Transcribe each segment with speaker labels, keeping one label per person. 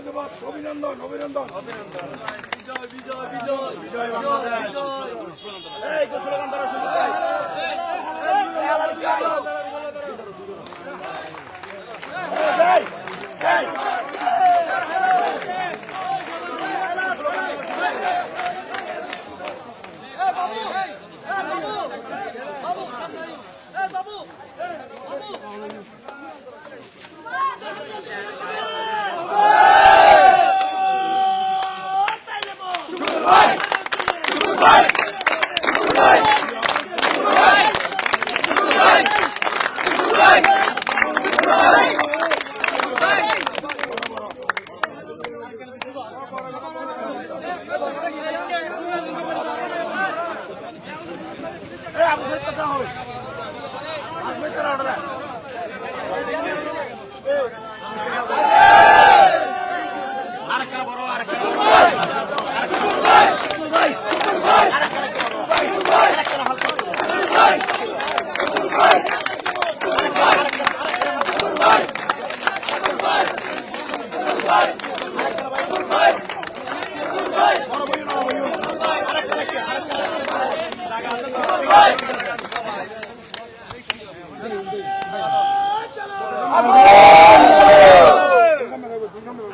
Speaker 1: ধন্যবাদ অভিনন্দন অভিনন্দন
Speaker 2: বিজয় বিজয় বিজয়
Speaker 1: বিজয় বাংলাদেশ। এই তো স্লোগান দ্বারা শুরু করি। এই, এই। এই, আপনাদের কথা হবে। আপনাদের কথা হবে। আরেকটা বড়, আরেকটা বড়।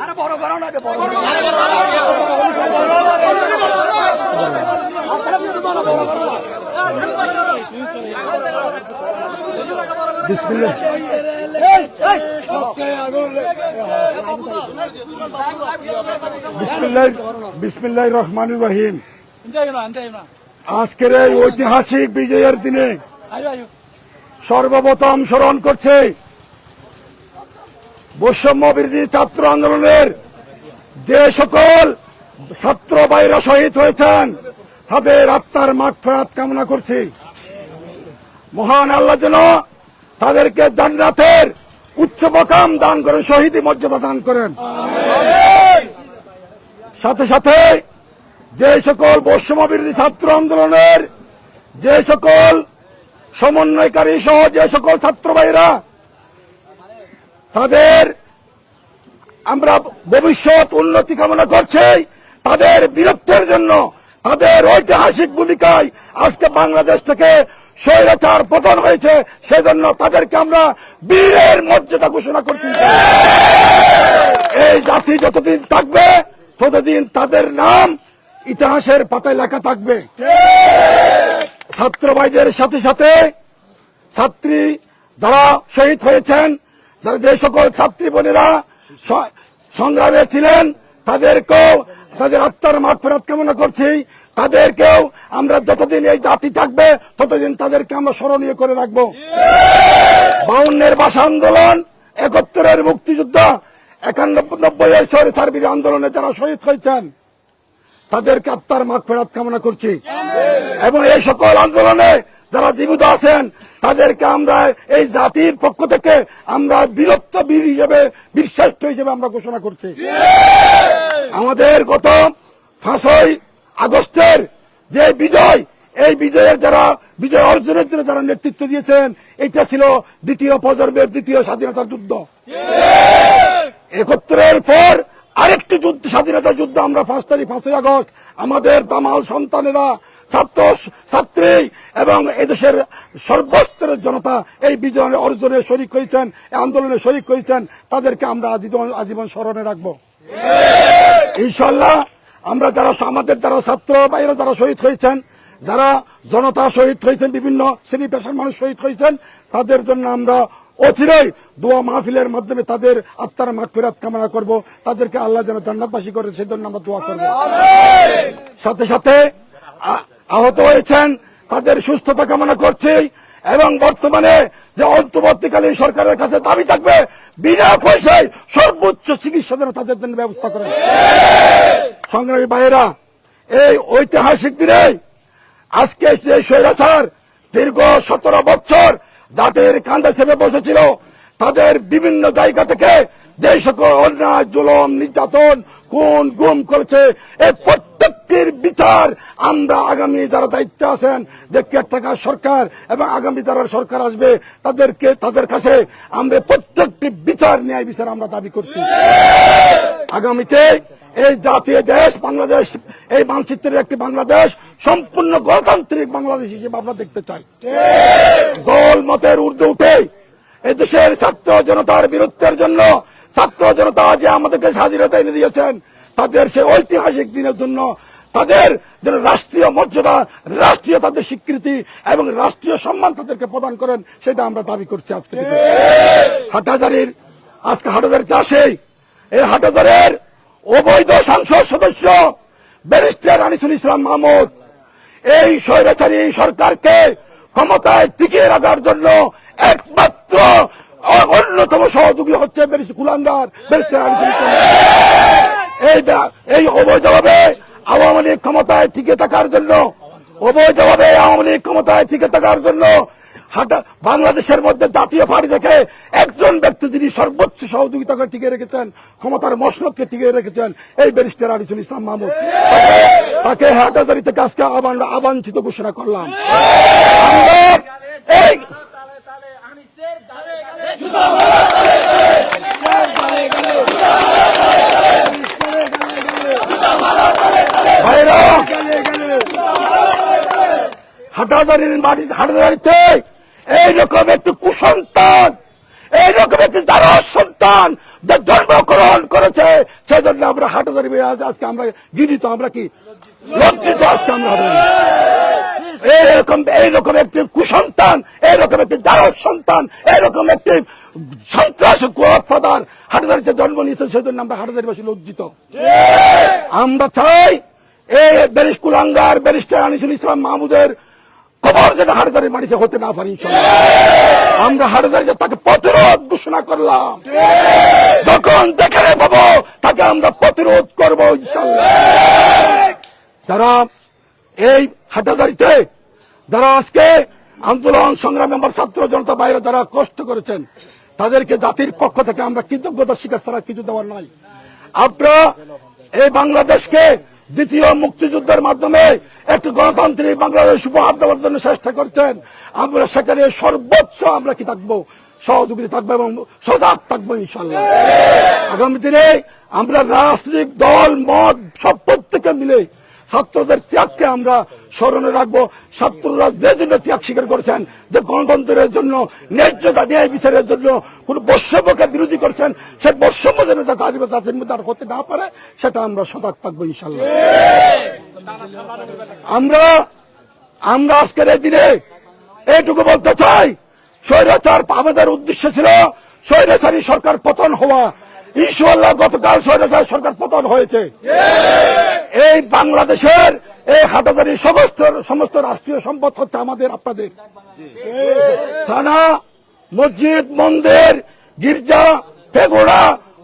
Speaker 1: আরে বড় বড় না বড় বড়। বিসমিল্লাহ বিসমিল্লাহ বিসমিল্লাহ রহমান রহিম আজকের এই ঐতিহাসিক বিজয়ের দিনে সর্বপ্রথম স্মরণ করছে, বৈষম্য বিরোধী ছাত্র আন্দোলনের যে সকল ছাত্র বাইরা শহীদ হয়েছেন, তাদের আত্মার মাগ ফেরাত কামনা করছি। মহান আল্লাহ যেন তাদেরকে জান্নাতের উচ্চ মকাম দান করেন, শহীদি মর্যাদা দান করেন। সাথে সাথে যে সকল বৈষম্য বিরোধী ছাত্র আন্দোলনের যে সকল সমন্বয়কারী সহ যে সকল ছাত্র ভাইরা তাদের আমরা ভবিষ্যৎ উন্নতি কামনা করছি, তাদের বীরত্বের জন্য, তাদের ঐতিহাসিক ভূমিকায় আজকে বাংলাদেশ থেকে স্বৈরাচার পতন হয়েছে, সেজন্য তাদেরকে আমরা বীরের মর্যাদা ঘোষণা করছি। এই জাতি যতদিন থাকবে, ততদিন তাদের নাম ইতিহাসের পাতায় লেখা থাকবে। ছাত্র ভাইদের সাথে সাথে ছাত্রী যারা শহীদ হয়েছেন, যারা যে সকল ছাত্রী বোনেরা সংগ্রামে ছিলেন, তাদেরকেও, তাদের আত্মার মাঠ ফেরত কামনা করছি। তাদেরকেও আমরা যতদিন এই জাতি থাকবে, ততদিন তাদেরকে আমরা স্মরণীয় করে রাখব। বাউন্নের ভাষা আন্দোলন, একাত্তরের মুক্তিযুদ্ধ, একানব্বই এর সার্বিক আন্দোলনে যারা শহীদ হয়েছেন তাদেরকে আত্মার মাঠ ফেরত কামনা করছি। এবং এই সকল আন্দোলনে যারা জীবিত আছেন তাদেরকে আমরা এই জাতির পক্ষ থেকে আমরা বীরত্ব বীর হিসেবে বীরশ্রেষ্ঠ হিসেবে আমরা ঘোষণা করছি। আমাদের গত পাঁচই আগস্টের যে বিজয় এই বিজয়ের যারা বিজয় অর্জনের জন্য যারা নেতৃত্ব দিয়েছেন এটা ছিল দ্বিতীয় প্রজন্মের দ্বিতীয় স্বাধীনতার যুদ্ধ। একত্রের পর স্বাধীনতা যুদ্ধ আমরা পাঁচ তারিখ, পাঁচই আগস্ট, আমাদের দামাল সন্তানেরা ছাত্র ছাত্রী এবং এদেশের সর্বস্তরের জনতা এই বিজয় অর্জনে শরিক হয়েছেন আন্দোলনে শরিক হয়েছেন, তাদেরকে আমরা আজীবন আজীবন স্মরণে রাখব। ইনশাল্লাহ আমরা যারা আমাদের যারা ছাত্র বাইরে যারা শহীদ হয়েছেন, যারা জনতা শহীদ হয়েছেন, বিভিন্ন শ্রেণি পেশার মানুষ শহীদ হয়েছেন, তাদের জন্য আমরা অচিরেই দোয়া মাহফিলের মাধ্যমে তাদের আত্মার মাঠ ফেরাত কামনা করব। তাদেরকে আল্লাহ যেন জান্নাতবাসী করে সেই জন্য আমরা দোয়া করব। সাথে সাথে আহত হয়েছেন তাদের সুস্থতা কামনা করছি এবং বর্তমানে যে অন্তর্বর্তীকালীন সরকারের কাছে দাবি থাকবে বিনা পয়সায় সর্বোচ্চ চিকিৎসা যেন তাদের জন্য ব্যবস্থা করেন। সংগ্রামী ভাইয়েরা এই ঐতিহাসিক দিনে আজকে যে স্বৈরাচার দীর্ঘ সতেরো বছর জাতির কান্দে চেপে বসেছিল, তাদের বিভিন্ন জায়গা থেকে যে সকল অন্যায়, জুলম, নির্যাতন, খুন, গুম করেছে এই প্রত্যেকটির বিচার আমরা আগামী যারা দায়িত্বে আছেন, যে কেয়ারটেকার সরকার এবং আগামী যারা সরকার আসবে, তাদেরকে তাদের কাছে আমরা প্রত্যেকটি বিচার ন্যায় বিচার আমরা দাবি করছি। আগামীতে এই জাতীয় দেশ, বাংলাদেশ, এই মানচিত্রের একটি বাংলাদেশ, সম্পূর্ণ গণতান্ত্রিক বাংলাদেশ হিসেবে আমরা দেখতে চাই দল মতের ঊর্ধ্বে উঠে এদেশের ছাত্র জনতার বিরুদ্ধের জন্য, ছাত্র জনতা যে আমাদেরকে স্বাধীনতা এনে দিয়েছেন, তাদের সেই ঐতিহাসিক দিনের জন্য, তাদের যেন রাষ্ট্রীয় মর্যাদা, রাষ্ট্রীয় তাদের স্বীকৃতি এবং রাষ্ট্রীয় সম্মান তাদেরকে প্রদান করেন, সেটা আমরা দাবি করছি আজকে। হাটাজারির আজকে হাটাজারিতে আসে এই হাটাজারের অবৈধ সংসদ সদস্য ব্যারিস্টার আনিসুল ইসলাম মাহমুদ। এই স্বৈরাচারী সরকারকে ক্ষমতায় টিকিয়ে রাখার জন্য একমাত্র অন্যতম সহযোগী হচ্ছে কুলাঙ্গার, ব্যারিস্টার আনিসুল ইসলাম এই এই অবৈধভাবে আওয়ামী লীগ ক্ষমতায় টিকে থাকার জন্য, অবৈধভাবে আওয়ামী লীগ ক্ষমতায় টিকে থাকার জন্য হাটা, বাংলাদেশের মধ্যে জাতীয় পার্টি থেকে একজন ব্যক্তি যিনি সর্বোচ্চ সহযোগিতা করে টিকে রেখেছেন, ক্ষমতার মসনদকে টিকে রেখেছেন, এই ব্যারিস্টার আরিসুল ইসলাম মাহমুদ। তাকে- হাটাজারি থেকে আজকে আহ্বান আবাঞ্ছিত ঘোষণা করলাম। আমরা এই হাটাজারির বাড়ি হাটাজারিতে এইরকম একটি কুসন্তান এইরকম একটি দ্বারস সন্তান যে জন্মগ্রহণ করেছে, সেজন্য আমরা হাটাজারি আজ আজকে আমরা গিরিত আমরা কি? লজ্জিত আজকে আমরা এইরকম এইরকম একটি কুসন্তান এইরকম একটি দ্বারস সন্তান এইরকম একটি সন্ত্রাস ফাদার হাটাজারিতে জন্ম নিয়েছে, সেজন্য আমরা হাটাজারিবাসী লজ্জিত। আমরা চাই এই কুলাঙ্গার, ব্যারিস্টার আনিসুল ইসলাম মাহমুদের খবর যেন হাটাজারির মাটিতে হতে না পারি। আমরা হাটাজারিতে তাকে প্রতিরোধ ঘোষণা করলাম। যখন দেখে পাবো তাকে আমরা প্রতিরোধ করব যারা এই হাটাজারিতে যারা আজকে আন্দোলন সংগ্রামে আমার ছাত্র জনতা বাইরে যারা কষ্ট করেছেন, তাদেরকে জাতির পক্ষ থেকে আমরা কৃতজ্ঞতা স্বীকার ছাড়া কিছু দেওয়ার নাই। আপনারা এই বাংলাদেশকে দ্বিতীয় মুক্তিযুদ্ধের মাধ্যমে একটি গণতান্ত্রিক বাংলাদেশ উপহার দেওয়ার জন্য চেষ্টা করছেন। আমরা সেখানে সর্বোচ্চ আমরা কি থাকব? সহযোগিতা থাকব এবং সজাগ থাকব ইনশাল্লাহ আগামী দিনে আমরা রাজনৈতিক দল মত সব প্রত্যেকে মিলে ছাত্রদের ত্যাগকে আমরা স্মরণে রাখব। ছাত্ররা যে জন্য ত্যাগ স্বীকার করেছেন, যে গণতন্ত্রের জন্য ন্যায্যতা ন্যায় বিচারের জন্য কোন বৈষম্যকে বিরোধী করছেন সে বৈষম্য যেন যাতে আসবে তাদের মধ্যে আর হতে না পারে, সেটা আমরা সজাগ থাকব ইনশাল্লাহ আমরা আমরা আজকের এই দিনে এইটুকু বলতে চাই, স্বৈরাচার আমাদের উদ্দেশ্য ছিল স্বৈরাচারী সরকার পতন হওয়া। ইনশাল্লাহ গতকাল স্বৈরাচার সরকার পতন হয়েছে। এই বাংলাদেশের এই হাটাজারি সমস্ত সমস্ত রাষ্ট্রীয় সম্পদ হচ্ছে আমাদের, আপনাদের। থানা, মসজিদ, মন্দির, গির্জা পেগোড়া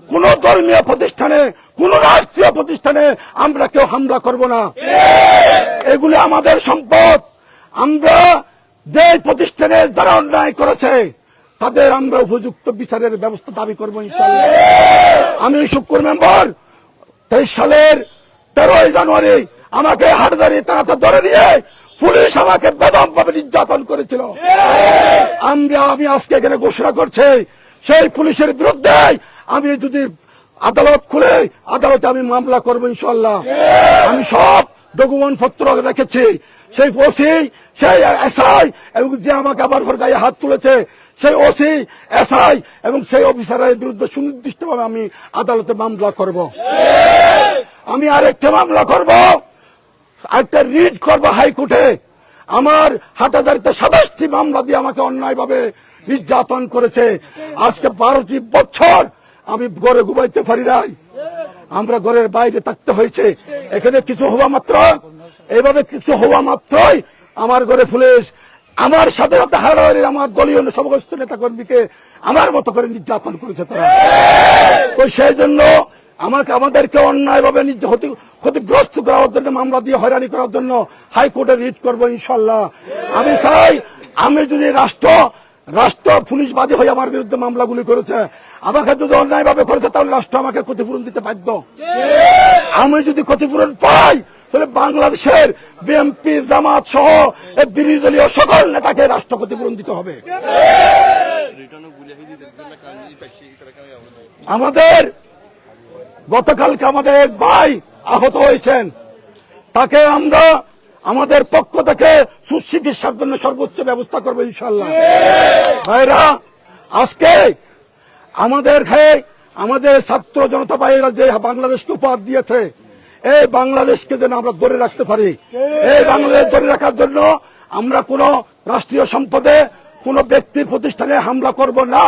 Speaker 1: কোন ধর্মীয় প্রতিষ্ঠানে, কোন রাষ্ট্রীয় প্রতিষ্ঠানে আমরা কেউ হামলা করব না। এগুলি আমাদের সম্পদ। আমরা যে প্রতিষ্ঠানে যারা অন্যায় করেছে, তাদের আমরা উপযুক্ত বিচারের ব্যবস্থা দাবি করব আমি শুক্র মেম্বার, তেইশ সালের তেরোই জানুয়ারি আমাকে হাটদারি তারাতে ধরে নিয়ে পুলিশ আমাকে বেদম ভাবে নির্যাতন করেছিল। আমরা, আমি আজকে এখানে ঘোষণা করছি, সেই পুলিশের বিরুদ্ধে আমি যদি আদালত খুলে, আদালতে আমি মামলা করব ইনশাল্লাহ আমি সব ডকুমেন্ট পত্র রেখেছি। সেই ওসি সেই এসআই এবং যে আমাকে আবার পর গায়ে হাত তুলেছে, সেই ওসি এসআই এবং সেই অফিসারের বিরুদ্ধে সুনির্দিষ্টভাবে আমি আদালতে মামলা করব। আমি আরেকটা মামলা করব। একটা রিট করব হাইকোর্টে। আমার হাটাজারিতে সাতাশটি মামলা দিয়ে আমাকে অন্যায়ভাবে নির্যাতন করেছে। আজকে বারোটি বছর আমি ঘরে ঘুমাইতে পারি নাই। আমরা ঘরের বাইরে থাকতে হয়েছে। এখানে কিছু হওয়া মাত্র। এইভাবে কিছু হওয়া মাত্রই আমার ঘরে পুলিশ আমার সাথে সাথে হারাহারি আমার দলীয় সমস্ত নেতা কর্মীকে আমার মতো করে নির্যাতন করেছে তারা। সেই জন্য আমাকে আমাদেরকে অন্যায়ভাবে ক্ষতি- ক্ষতিগ্রস্ত করার জন্য মামলা দিয়ে হয়রানি করার জন্য হাইকোর্টে রিট করব ইনশাল্লাহ। আমি চাই আমি যদি রাষ্ট্র রাষ্ট্র পুলিশবাদী হয়ে আমার বিরুদ্ধে মামলাগুলি করেছে আমাকে যদি অন্যায়ভাবে করেছে তাহলে রাষ্ট্র আমাকে ক্ষতিপূরণ দিতে বাধ্য। আমি যদি ক্ষতিপূরণ পাই তাহলে বাংলাদেশের বিএনপি জামাত সহ বিরোধী দলীয় সকল নেতাকে রাষ্ট্র ক্ষতিপূরণ দিতে হবে। আমাদের গতকালকে আমাদের এক ভাই আহত হয়েছেন। তাকে আমরা আমাদের পক্ষ থেকে সুচিকিৎসার জন্য সর্বোচ্চ ব্যবস্থা করব ইনশাল্লাহ ভাইরা, আজকে আমাদের আমাদের ছাত্র জনতা ভাইয়েরা যে বাংলাদেশকে উপহার দিয়েছে, এই বাংলাদেশকে যেন আমরা ধরে রাখতে পারি। এই বাংলাদেশ ধরে রাখার জন্য আমরা কোন রাষ্ট্রীয় সম্পদে কোন ব্যক্তির প্রতিষ্ঠানে হামলা করব না।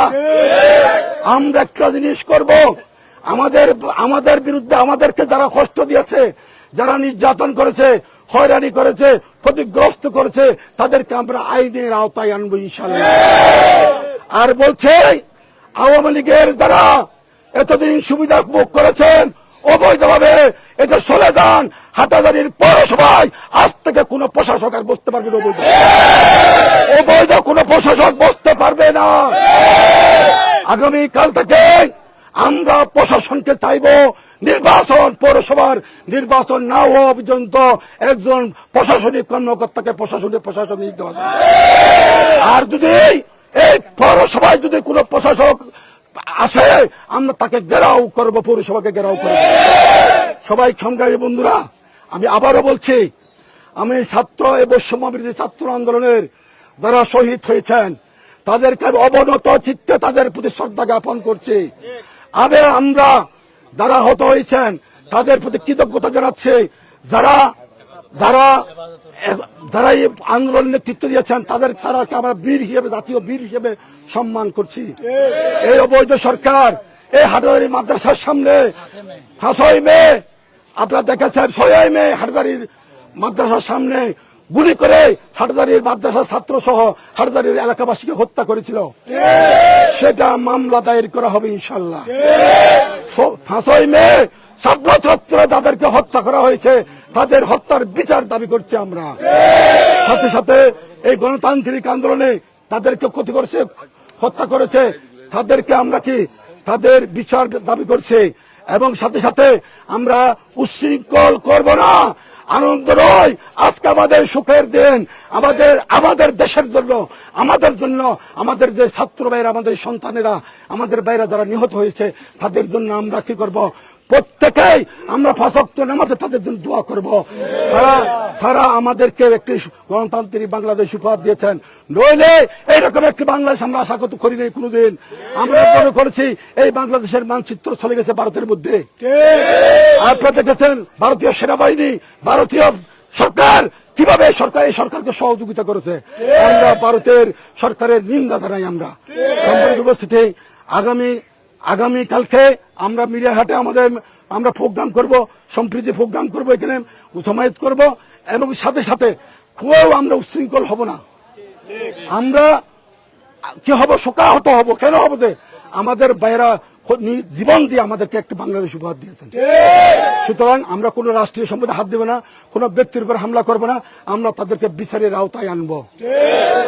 Speaker 1: আমরা একটা জিনিস করব আমাদের আমাদের বিরুদ্ধে আমাদেরকে যারা কষ্ট দিয়েছে, যারা নির্যাতন করেছে, হয়রানি করেছে, ক্ষতিগ্রস্ত করেছে, তাদেরকে আমরা আইনের আওতায় আনব ইনশাল্লাহ আর বলছে, আওয়ামী লীগের যারা এতদিন সুবিধা ভোগ করেছেন, অবৈধভাবে এটা চলে যান হাটাজারির পৌরসভায়, আজ থেকে কোন প্রশাসক আর বসতে পারবে না অবৈধ। অবৈধ কোন প্রশাসক বসতে পারবে না। আগামী কাল থেকে আমরা প্রশাসনকে চাইব নির্বাচন পৌরসভার নির্বাচন না হওয়া পর্যন্ত একজন প্রশাসনিক কর্মকর্তাকে প্রশাসনিক প্রশাসনিক হবে আর যদি এই পৌরসভায় যদি কোনো প্রশাসক আসে, আমরা তাকে ঘেরাও করব, পৌরসভাকে ঘেরাও করব। সবাই সংগ্রামী বন্ধুরা, আমি আবারও বলছি, আমি ছাত্র এবং সমাবৃত্তি ছাত্র আন্দোলনের যারা শহীদ হয়েছেন, তাদেরকে অবনত চিত্তে তাদের প্রতি শ্রদ্ধা জ্ঞাপন করছি। আবে আমরা যারা হত হয়েছেন, তাদের প্রতি কৃতজ্ঞতা জানাচ্ছি। যারা যারা যারা এই আন্দোলন নেতৃত্ব দিয়েছেন, তাদের তারাকে আমরা বীর হিসেবে, জাতীয় বীর হিসেবে সম্মান করছি। এই অবৈধ সরকার, এই হাটাদারি মাদ্রাসার সামনে হাসই মে, আপনারা দেখেছেন, ছয় মে হাটাদারির মাদ্রাসার সামনে গুলি করে হাটাদারির মাদ্রাসার ছাত্র সহ হাটাদারির এলাকাবাসীকে হত্যা করেছিল। সেটা মামলা দায়ের করা হবে ইনশাল্লাহ ফাঁসই মে ছাত্রছাত্র যাদেরকে হত্যা করা হয়েছে। তাদের হত্যার বিচার দাবি করছি আমরা। সাথে সাথে এই গণতান্ত্রিক আন্দোলনে তাদেরকে ক্ষতি করেছে, হত্যা করেছে। তাদেরকে আমরা কি তাদের বিচার দাবি করছি? এবং সাথে সাথে আমরা উশৃঙ্খল করব না। আনন্দ নয়। আজকে আমাদের সুখের দিন, আমাদের আমাদের দেশের জন্য, আমাদের জন্য, আমাদের যে ছাত্র ভাইরা আমাদের সন্তানেরা, আমাদের ভাইরা যারা নিহত হয়েছে, তাদের জন্য আমরা কি করব? প্রত্যেকেই আমরা ফাঁসক্ত নামাজে তাদের জন্য দোয়া করব। তারা তারা আমাদেরকে একটি গণতান্ত্রিক বাংলাদেশ উপহার দিয়েছেন। নইলে এইরকম একটি বাংলাদেশ আমরা আশা করতে করি নাই কোনোদিন। আমরা মনে করেছি এই বাংলাদেশের মানচিত্র চলে গেছে ভারতের মধ্যে। আপনারা দেখেছেন ভারতীয় সেনাবাহিনী, ভারতীয় সরকার কীভাবে সরকার, এই সরকারকে সহযোগিতা করেছে। আমরা ভারতের সরকারের নিন্দা জানাই আমরা। উপস্থিতি আগামী আগামী কালকে আমরা মিডিয়াহাটে আমাদের, আমরা প্রোগ্রাম করব, সম্প্রীতি প্রোগ্রাম করব, এখানে উৎসমায়িত করব, এবং সাথে সাথে খুব আমরা উচ্ছৃঙ্খল হব না। আমরা কি হব, শোকাহত হব, কেন হব আমাদের বাইরা জীবন দিয়ে আমাদেরকে একটি বাংলাদেশ উপহার দিয়েছেন। সুতরাং আমরা কোন রাষ্ট্রীয় সম্পদে হাত দেব না, কোন ব্যক্তির উপর হামলা করব না, আমরা তাদেরকে বিচারের আওতায় আনব।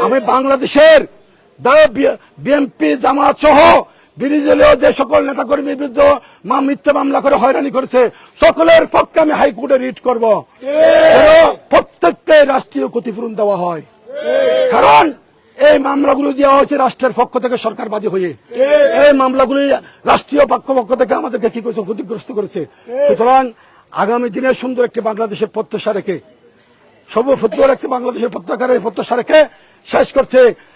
Speaker 1: আমি বাংলাদেশের বিএনপি জামাত সহ বিরোধী দলীয় যে সকল নেতাকর্মীর বিরুদ্ধে মা মিথ্যা মামলা করে হয়রানি করেছে, সকলের পক্ষে আমি হাইকোর্টে রিট করব। প্রত্যেককে রাষ্ট্রীয় ক্ষতিপূরণ দেওয়া হয়। কারণ এই মামলাগুলো দেওয়া হয়েছে রাষ্ট্রের পক্ষ থেকে সরকারবাদী হয়ে। এই মামলাগুলি রাষ্ট্রীয় পক্ষ পক্ষ থেকে আমাদেরকে কি করেছে? ক্ষতিগ্রস্ত করেছে। সুতরাং আগামী দিনে সুন্দর একটি বাংলাদেশের প্রত্যাশা রেখে সর্বপ্রথম একটি বাংলাদেশের প্রত্যাশা রেখে শেষ করছে।